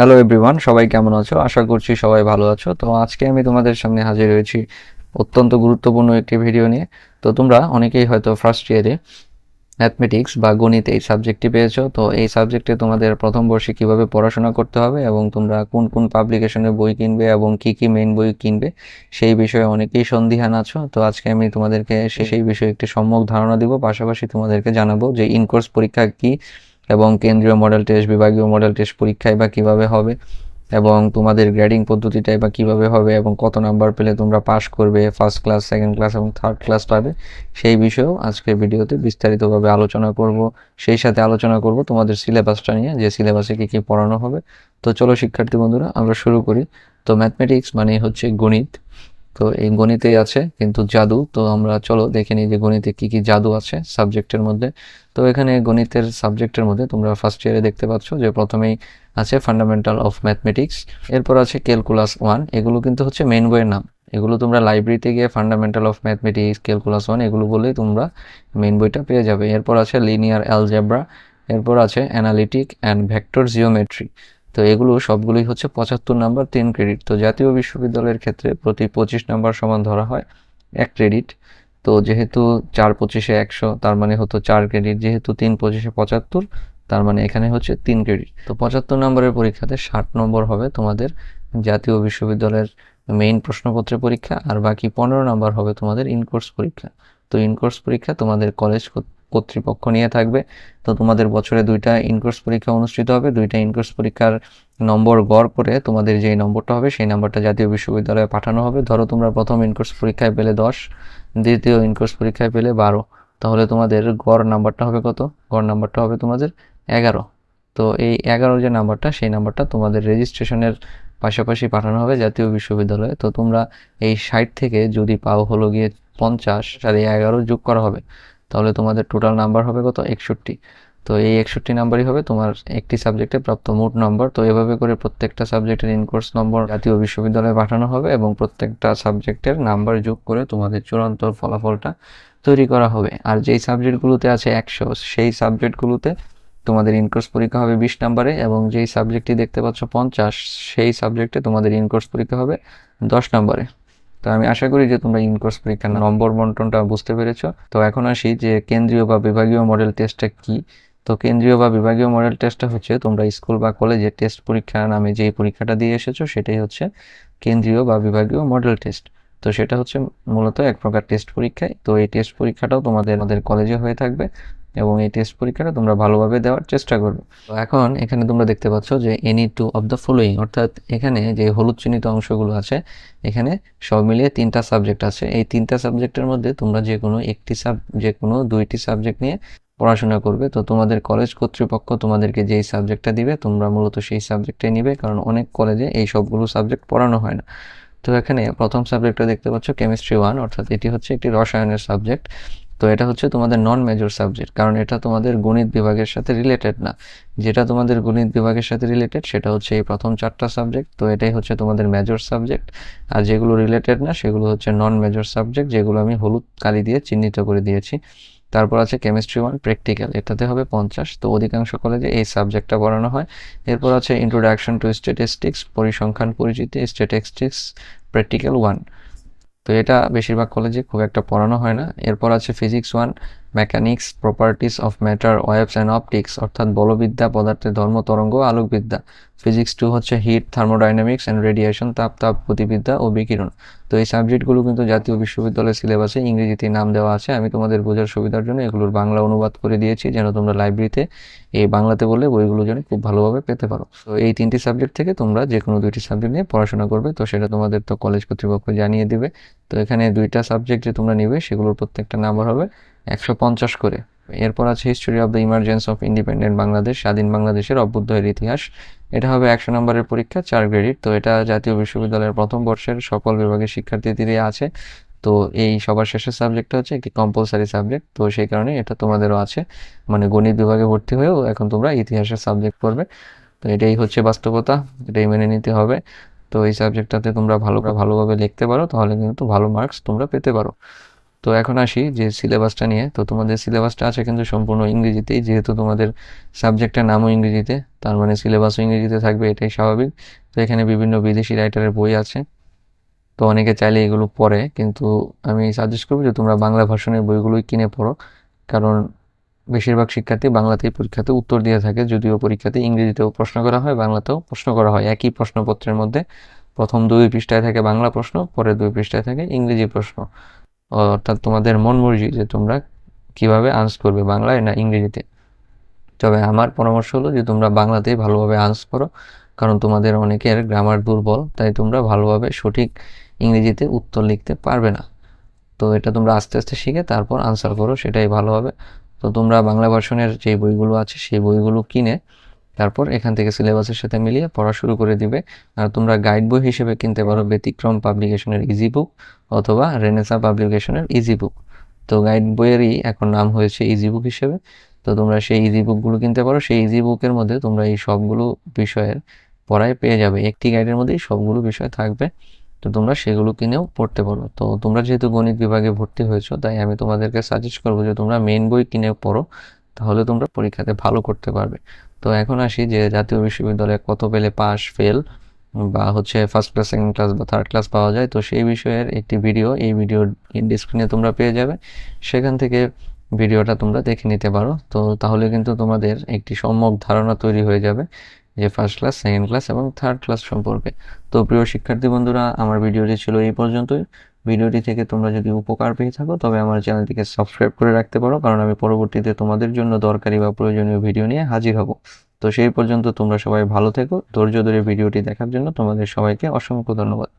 Hello everyone সবাই কেমন আছো? আশা করছি সবাই ভালো আছো। তো আজকে আমি তোমাদের সামনে হাজির হয়েছি অত্যন্ত গুরুত্বপূর্ণ একটি ভিডিও নিয়ে। তো তোমরা অনেকেই হয়তো ফার্স্ট ইয়ারে ম্যাথমেটিক্স বা গণিত এই সাবজেক্টটি পেয়েছ। তো এই সাবজেক্টে তোমাদের প্রথম বর্ষে কীভাবে পড়াশোনা করতে হবে এবং তোমরা কোন কোন পাবলিকেশনের বই কিনবে এবং কি কি মেইন বই কিনবে, সেই বিষয়ে অনেকেই সন্দিহান আছো। তো আজকে আমি তোমাদেরকে সেই বিষয়ে একটি সম্যক ধারণা দিব। পাশাপাশি তোমাদেরকে জানাব যে ইনকোর্স পরীক্ষা কি এবং কেন্দ্রীয় মডেল টেস্ট বিভাগীয় মডেল টেস্ট পরীক্ষায় বা কীভাবে হবে, এবং তোমাদের গ্রেডিং পদ্ধতিটাই বা কীভাবে হবে, এবং কত নাম্বার পেলে তোমরা পাস করবে ফার্স্ট ক্লাস সেকেন্ড ক্লাস এবং থার্ড ক্লাস পাবে, সেই বিষয়েও আজকের ভিডিওতে বিস্তারিতভাবে আলোচনা করব। সেই সাথে আলোচনা করব তোমাদের সিলেবাসটা নিয়ে, যে সিলেবাসে কী কী পড়ানো হবে। তো চলো শিক্ষার্থী বন্ধুরা, আমরা শুরু করি। তো ম্যাথমেটিক্স মানে হচ্ছে গণিত। তো এই গণিতেই আছে, কিন্তু জাদু, তো আমরা চলো দেখে নিই যে গণিতে কি কি জাদু আছে সাবজেক্টের মধ্যে। তো এখানে গণিতের সাবজেক্টের মধ্যে তোমরা ফার্স্ট ইয়ারে দেখতে পাচ্ছ যে প্রথমেই আছে ফান্ডামেন্টাল অফ ম্যাথমেটিক্স এরপর আছে ক্যালকুলাস ওয়ান এগুলো কিন্তু হচ্ছে মেন বইয়ের নাম। এগুলো তোমরা লাইব্রেরিতে গিয়ে fundamental of mathematics calculus one এগুলো বলেই তোমরা মেন বইটা পেয়ে যাবে। এরপর আছে লিনিয়ার অ্যালজেব্রা এরপর আছে অ্যানালিটিক অ্যান্ড ভেক্টর জিওমেট্রি তো এগুলো সবগুলোই হচ্ছে পঁচাত্তর নাম্বার, তিন ক্রেডিট তো জাতীয় বিশ্ববিদ্যালয়ের ক্ষেত্রে প্রতি পঁচিশ নাম্বার সমান ধরা হয় এক ক্রেডিট তো যেহেতু চার পঁচিশে একশো, তার মানে হতো চার ক্রেডিট যেহেতু তিন পঁচিশে পঁচাত্তর, তার মানে এখানে হচ্ছে তিন ক্রেডিট তো পঁচাত্তর নম্বরের পরীক্ষাতে ষাট নম্বর হবে তোমাদের জাতীয় বিশ্ববিদ্যালয়ের মেইন প্রশ্নপত্রের পরীক্ষা, আর বাকি পনেরো নম্বর হবে তোমাদের ইনকোর্স পরীক্ষা। তো ইনকোর্স পরীক্ষা তোমাদের কলেজ কর্তৃপক্ষ নিয়ে থাকবে। তো তোমাদের বছরে দুইটা ইনকোর্স পরীক্ষা অনুষ্ঠিত হবে। দুইটা ইনকোর্স পরীক্ষার নম্বর গড় করে তোমাদের যেই নম্বরটা হবে, সেই নম্বরটা জাতীয় বিশ্ববিদ্যালয়ে পাঠানো হবে। ধরো তোমরা প্রথম ইনকোর্স পরীক্ষায় পেলে দশ, দ্বিতীয় ইনকোর্স পরীক্ষায় পেলে বারো। তাহলে তোমাদের গড় নাম্বারটা হবে কত? গড় নাম্বারটা হবে তোমাদের এগারো। তো এই এগারো যে নাম্বারটা, সেই নাম্বারটা তোমাদের রেজিস্ট্রেশনের পাশাপাশি পাঠানো হবে জাতীয় বিশ্ববিদ্যালয়ে। তো তোমরা এই ষাট থেকে যদি পাও হলো গিয়ে পঞ্চাশ আর এই এগারো যোগ করা হবে। তাহলে তোমাদের টোটাল নাম্বার হবে কত? একষট্টি। তো এই একষট্টি নাম্বারই হবে তোমার একটি সাবজেক্টে প্রাপ্ত মোট নম্বর তো এভাবে করে প্রত্যেকটা সাবজেক্টের ইনকোর্স নম্বর জাতীয় বিশ্ববিদ্যালয়ে পাঠানো হবে এবং প্রত্যেকটা সাবজেক্টের নাম্বার যোগ করে তোমাদের চূড়ান্ত ফলাফলটা তৈরি করা হবে। আর যেই সাবজেক্টগুলোতে আছে একশো, সেই সাবজেক্টগুলোতে তোমাদের ইনকোর্স পরীক্ষা হবে বিশ নাম্বারে এবং যেই সাবজেক্টটি দেখতে পাচ্ছ পঞ্চাশ, সেই সাবজেক্টে তোমাদের ইনকোর্স পরীক্ষা হবে দশ নাম্বারে তো আমি আশা করি যে তোমরা ইনকোর্স পরীক্ষার নম্বর বন্টনটা বুঝতে পেরেছ। তো এখন আসি যে কেন্দ্রীয় বা বিভাগীয় মডেল টেস্টটা কি? তো কেন্দ্রীয় বা বিভাগীয় মডেল টেস্টটা হচ্ছে তোমরা স্কুল বা কলেজে টেস্ট পরীক্ষা নামে যেই পরীক্ষাটা দিয়ে এসেছ সেটাই হচ্ছে কেন্দ্রীয় বা বিভাগীয় মডেল টেস্ট তো সেটা হচ্ছে মূলত এক প্রকার টেস্ট পরীক্ষায়। তো এই টেস্ট পরীক্ষাটাও তোমাদের আমাদের কলেজে হয়ে থাকবে। এবং এই টেস্ট পরীক্ষাটা তোমরা ভালোভাবে দেওয়ার চেষ্টা করবে। তো এখন এখানে তোমরা দেখতে পাচ্ছ যে any two of the following অর্থাৎ এখানে যে হলুদ চিহ্নিত অংশগুলো আছে, এখানে সব মিলিয়ে তিনটা সাবজেক্ট আছে। এই তিনটা সাবজেক্টের মধ্যে তোমরা যে কোনো একটি সাব যে কোনো দুইটি সাবজেক্ট নিয়ে পড়াশোনা করবে। তো তোমাদের কলেজ কর্তৃপক্ষ তোমাদেরকে যেই সাবজেক্টটা দিবে, তোমরা মূলত সেই সাবজেক্টটাই নিবে, কারণ অনেক কলেজে এই সবগুলো সাবজেক্ট পড়ানো হয় না। তো এখানে প্রথম সাবজেক্টটা দেখতে পাচ্ছ কেমিস্ট্রি ওয়ান অর্থাৎ এটি হচ্ছে একটি রসায়নের সাবজেক্ট তো এটা হচ্ছে তোমাদের নন মেজর সাবজেক্ট কারণ এটা তোমাদের গণিত বিভাগের সাথে রিলেটেড না। যেটা তোমাদের গণিত বিভাগের সাথে রিলেটেড সেটা হচ্ছে এই প্রথম চারটা সাবজেক্ট তো এটাই হচ্ছে তোমাদের মেজর সাবজেক্ট আর যেগুলো রিলেটেড না, সেগুলো হচ্ছে নন মেজর সাবজেক্ট যেগুলো আমি হলুদ কালি দিয়ে চিহ্নিত করে দিয়েছি। তারপর আছে কেমিস্ট্রি ওয়ান প্র্যাকটিক্যাল এটাতে হবে পঞ্চাশ। তো অধিকাংশ কলেজে এই সাবজেক্টটা পড়ানো হয়। এরপর আছে ইন্ট্রোডাকশন টু স্ট্যাটিস্টিক্স পরিসংখ্যান পরিচিতি স্ট্যাটিস্টিক্স প্র্যাকটিক্যাল ওয়ান তো এটা বেশিরভাগ কলেজে খুব একটা পড়ানো হয় না। এরপর আছে physics one mechanics properties of matter waves and optics অর্থাৎ বলবিদ্যা, পদার্থের ধর্ম, তরঙ্গ, আলোকবিদ্যা। ফিজিক্স টু হচ্ছে হিট থার্মোডাইনামিক্স অ্যান্ড রেডিয়েশন তাপ তাপ, গতিবিদ্যা ও বিকিরণ। তো এই সাবজেক্টগুলো কিন্তু জাতীয় বিশ্ববিদ্যালয়ের সিলেবাসে ইংরেজিতে নাম দেওয়া আছে। আমি তোমাদের বোঝার সুবিধার জন্য এগুলোর বাংলা অনুবাদ করে দিয়েছি, যেন তোমরা লাইব্রেরিতে এই বাংলাতে বললে বইগুলো যেন খুব ভালোভাবে পেতে পারো। তো এই তিনটি সাবজেক্ট থেকে তোমরা যে কোনো দুইটি সাবজেক্ট নিয়ে পড়াশোনা করবে, তো সেটা তোমাদের তো কলেজ কর্তৃপক্ষ জানিয়ে দিবে। তো এখানে দুইটা সাবজেক্ট যে তোমরা নিবে, সেগুলোর প্রত্যেকটা নাম্বার হবে একশো পঞ্চাশ করে। এরপর আছে history of the emergence of independent Bangladesh স্বাধীন বাংলাদেশের অভ্যুদয়ের ইতিহাস। এটা হবে একশো নম্বরের পরীক্ষা, চার ক্রেডিট তো এটা জাতীয় বিশ্ববিদ্যালয়ের প্রথম বর্ষের সকল বিভাগের শিক্ষার্থীদেরই আছে। তো এই সবার শেষের সাবজেক্টটা হচ্ছে একটি কম্পালসারি সাবজেক্ট তো সেই কারণে এটা তোমাদেরও আছে। মানে গণিত বিভাগে ভর্তি হয়েও এখন তোমরা ইতিহাসের সাবজেক্ট পড়বে। তো এটাই হচ্ছে বাস্তবতা, এটাই মেনে নিতে হবে। তো এই সাবজেক্টটাতে তোমরা ভালো ভালোভাবে লিখতে পারো, তাহলে কিন্তু ভালো মার্কস তোমরা পেতে পারো। তো এখন আসি যে সিলেবাসটা নিয়ে। তো তোমাদের সিলেবাসটা আছে কিন্তু সম্পূর্ণ ইংরেজিতেই, যেহেতু তোমাদের সাবজেক্টের নামও ইংরেজিতে, তার মানে সিলেবাসও ইংরেজিতে থাকবে, এটাই স্বাভাবিক। তো এখানে বিভিন্ন বিদেশি রাইটারের বই আছে। তো অনেকে চাইলে এগুলো পড়ে, কিন্তু আমি সাজেস্ট করব যে তোমরা বাংলা ভাষণের বইগুলোই কিনে পড়ো। কারণ বেশিরভাগ শিক্ষার্থী বাংলাতেই পরীক্ষাতে উত্তর দিয়ে থাকে, যদিও পরীক্ষাতে ইংরেজিতেও প্রশ্ন করা হয়, বাংলাতেও প্রশ্ন করা হয় একই প্রশ্নপত্রের মধ্যে। প্রথম দুই পৃষ্ঠায় থাকে বাংলা প্রশ্ন পরে দুই পৃষ্ঠায় থাকে ইংরেজি প্রশ্ন। অর্থাৎ তোমাদের মন মর্জি যে তোমরা কীভাবে আনস করবে, বাংলায় না ইংরেজিতে? তবে আমার পরামর্শ হলো যে তোমরা বাংলাতেই ভালোভাবে আনস করো, কারণ তোমাদের অনেকের গ্রামার দুর্বল, তাই তোমরা ভালোভাবে সঠিক ইংরেজিতে উত্তর লিখতে পারবে না। তো এটা তোমরা আস্তে আস্তে শিখে তারপর আনসার করো, সেটাই ভালো হবে। তো তোমরা বাংলা ভার্সনের যে বইগুলো আছে, সেই বইগুলো কিনে তারপর এখান থেকে সিলেবাসের সাথে মিলিয়ে পড়া শুরু করে দিবে। আর তোমরা গাইড বই হিসেবে কিনতে পারো ব্যতিক্রম পাবলিকেশনের ইজি বুক অথবা রেনেসা পাবলিকেশনের ইজি বুক তো গাইড বইয়েরই এখন নাম হয়েছে ইজি বুক হিসেবে। তো তোমরা সেই ইজি বুকগুলো কিনতে পারো। সেই ইজি বুকের মধ্যে তোমরা এই সবগুলো বিষয়ের পড়ায় পেয়ে যাবে। একটি গাইডের মধ্যেই সবগুলো বিষয় থাকবে। তো তোমরা সেগুলো কিনেও পড়তে পারো। তো তোমরা যেহেতু গণিত বিভাগে ভর্তি হয়েছো, তাই আমি তোমাদেরকে সাজেস্ট করব যে তোমরা মেন বই কিনে পড়ো। তাহলে তোমরা পরীক্ষাতে ভালো করতে পারবে। তো এখন আসি যে জাতীয় বিশ্ববিদ্যালয়ে কত পেলে পাস ফেল বা হচ্ছে ফার্স্ট ক্লাস সেকেন্ড ক্লাস বা থার্ড ক্লাস পাওয়া যায়। তো সেই বিষয়ের একটি ভিডিও এই ভিডিওর স্ক্রিনে তোমরা পেয়ে যাবে। সেখান থেকে ভিডিওটা তোমরা দেখে নিতে পারো। তো তাহলে কিন্তু তোমাদের একটি সম্যক ধারণা তৈরি হয়ে যাবে যে ফার্স্ট ক্লাস সেকেন্ড ক্লাস এবং থার্ড ক্লাস সম্পর্কে। তো প্রিয় শিক্ষার্থী বন্ধুরা, আমার ভিডিওটি ছিল এই পর্যন্তই। ভিডিওটি থেকে তোমরা যদি উপকার পেয়ে থাকো, তবে আমার চ্যানেলটিকে সাবস্ক্রাইব করে রাখতে পারো, কারণ আমি পরবর্তীতে তোমাদের জন্য দরকারি বা প্রয়োজনীয় ভিডিও নিয়ে হাজির হব। তো সেই পর্যন্ত তোমরা সবাই ভালো থেকো। ধৈর্য ধরে ভিডিওটি দেখার জন্য তোমাদের সবাইকে অসংখ্য ধন্যবাদ।